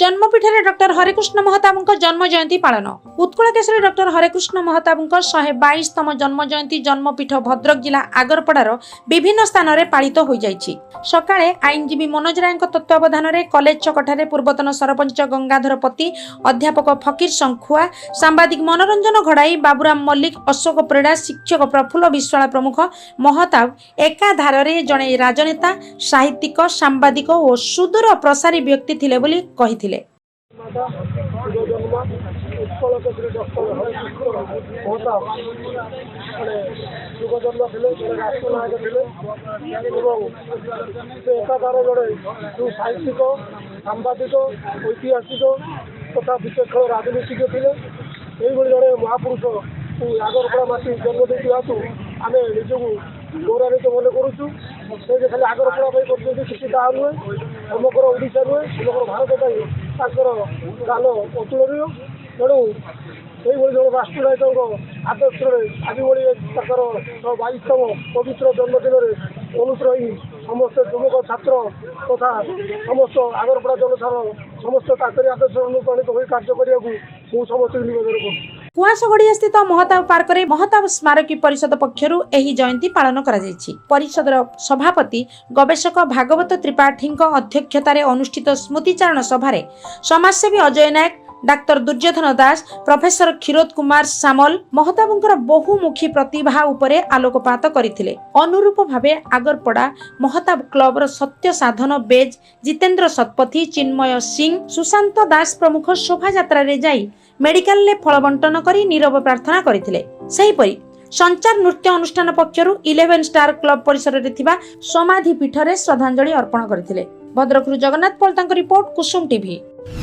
ଜନ୍ମପୀଠରେ doctor Harekrushna ମହତାବଙ୍କ ଜନ୍ମ ଜୟନ୍ତୀ ପାଳନ ଉତ୍କଳକେଶରୀ ଡକ୍ଟର ହରେକୃଷ୍ଣ ମହତାବଙ୍କ ଶହେ ବାଇଶତମ ଜନ୍ମ ଜୟନ୍ତୀ ଜନ୍ମପୀଠ ଭଦ୍ରକ ଜିଲ୍ଲା ଆଗରପଡ଼ାର ବିଭିନ୍ନ ସ୍ଥାନରେ ପାଳିତ ହୋଇଯାଇଛି ସକାଳେ ଆଇନଜୀବୀ ମନୋଜ ରାୟଙ୍କ ତତ୍ତ୍ୱାବଧାନରେ କଲେଜ ଛକଠାରେ ପୂର୍ବତନ ସରପଞ୍ଚ ଗଙ୍ଗାଧର ପତି ଅଧ୍ୟାପକ ଫକୀର ଶଙ୍ଖୁଆ ସାମ୍ବାଦିକ ମନୋରଞ୍ଜନ ଘଡ଼ାଇ ବାବୁରାମ ମଲ୍ଲିକ ଅଶୋକ ପରିଡ଼ା ଶିକ୍ଷକ ପ୍ରଫୁଲ୍ଲ ବିଶ୍ୱାଳ ପ୍ରମୁଖ ମହତାବ ଏକାଧାରରେ ଜଣେ ରାଜନେତା ସାହିତ୍ୟିକ ସାମ୍ବାଦିକ ଓ ସୁଦୂର ପ୍ରସାରୀ ବ୍ୟକ୍ତି ଥିଲେ ବୋଲି କହିଥିଲେ দিলে একাধারে জড়ে যে সাহিত্যিক সাংবাদিক ঐতিহাসিক তথা বিচক্ষণ রাজনীতিজ্ঞ ଥିଲେ ଏଇଭଳି ଜଣେ ମହାପୁରୁଷକୁ ଆଗରପଡ଼ା ମାଟି ଜନ୍ମ ଦେଇଥିବାକୁ ଆମେ ନିଜକୁ ଗୌରବାନ୍ୱିତ ମନେ କରୁଛୁ ସେ ଯେ ଖାଲି ଆଗରପଡ଼ା ପାଇଁ କରୁଛନ୍ତି କିଛି ତାହା ନୁହେଁ ସମଗ୍ର ଓଡ଼ିଶା ନୁହେଁ ସମଗ୍ର ଭାରତ ପାଇଁ ତାଙ୍କର ଗାନ ଅତୁଳନୀୟ ତେଣୁ ସେଇଭଳି ଜଣେ ରାଷ୍ଟ୍ରନାୟକଙ୍କ ଆଦର୍ଶରେ ଆଜି ଭଳି ତାଙ୍କର ବାଇଶତମ ପବିତ୍ର ଜନ୍ମଦିନରେ ଅନୁପ୍ରୟୀ ସମସ୍ତ ଯୁବକ ଛାତ୍ର ତଥା ସମସ୍ତ ଆଗରପଡ଼ା ଜନସାଧାରଣ ସମସ୍ତ ତାଙ୍କରି ଆଦର୍ଶରେ ଅନୁପ୍ରାଣିତ ହୋଇ କାର୍ଯ୍ୟ କରିବାକୁ ମୁଁ ସମସ୍ତଙ୍କୁ ନିବେଦନ କରୁଛି কুয়াশগড়ি স্থিত মহতাব পার্করে মহতাব স্মারকী পরিষদ পক্ষর এই জয়ন্তী পালন করা পরিষদর সভাপতি গবেষক ভাগবত ত্রিপাঠী অধ্যক্ষতার অনুষ্ঠিত স্মৃতিচারণ সভার সমাজসেবী অজয় নায়ক ডাক্তার দুর্যোধন দাস প্রফেসর ক্ষীরোদ কুমার সামল মহতাবঙ্কর বহুমুখী প্রতিভা উপরে আলোকপাত করে অনুরূপ ভাবে আগরপড়া মহতাব କ୍ଲବର সত্য সাধন বেজ জিতেন্দ্র শতপথী চিন্ময় সিং সুশান্ত দাস প্রমুখ ଶୋଭାଯାତ୍ରାରେ যাই ମେଡିକାଲରେ ଫଳ ବଣ୍ଟନ କରି ନିରବ ପ୍ରାର୍ଥନା କରିଥିଲେ ସେହିପରି ସଞ୍ଚାର ନୃତ୍ୟ ଅନୁଷ୍ଠାନ ପକ୍ଷରୁ ଇଲେଭେନ୍ ଷ୍ଟାର କ୍ଲବ ପରିସରରେ ଥିବା ସମାଧି ପୀଠରେ ଶ୍ରଦ୍ଧାଞ୍ଜଳି ଅର୍ପଣ କରିଥିଲେ ଭଦ୍ରକରୁ ଜଗନ୍ନାଥ ପଲ୍ ତାଙ୍କ ରିପୋର୍ଟ କୁସୁମ ଟିଭି